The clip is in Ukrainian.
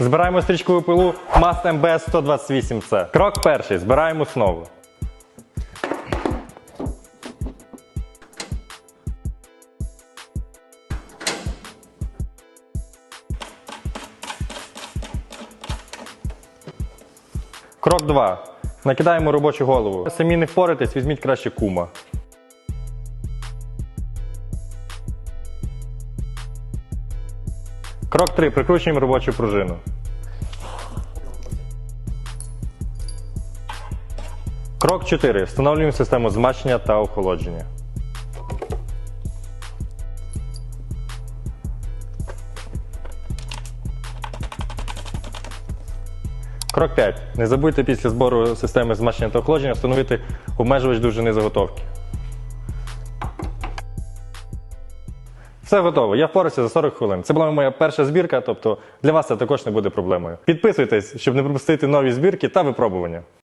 Збираємо стрічкову пилу Mast MBS 128C. Крок перший. Збираємо основу. Крок 2. Накидаємо робочу голову. Самі не впоратись, візьміть краще кума. Крок 3. Прикручуємо робочу пружину. Крок 4. Встановлюємо систему змащення та охолодження. Крок 5. Не забудьте після збору системи змащення та охолодження встановити обмежувач довжини заготовки. Все готово. Я впорався за 40 хвилин. Це була моя перша збірка, тобто для вас це також не буде проблемою. Підписуйтесь, щоб не пропустити нові збірки та випробування.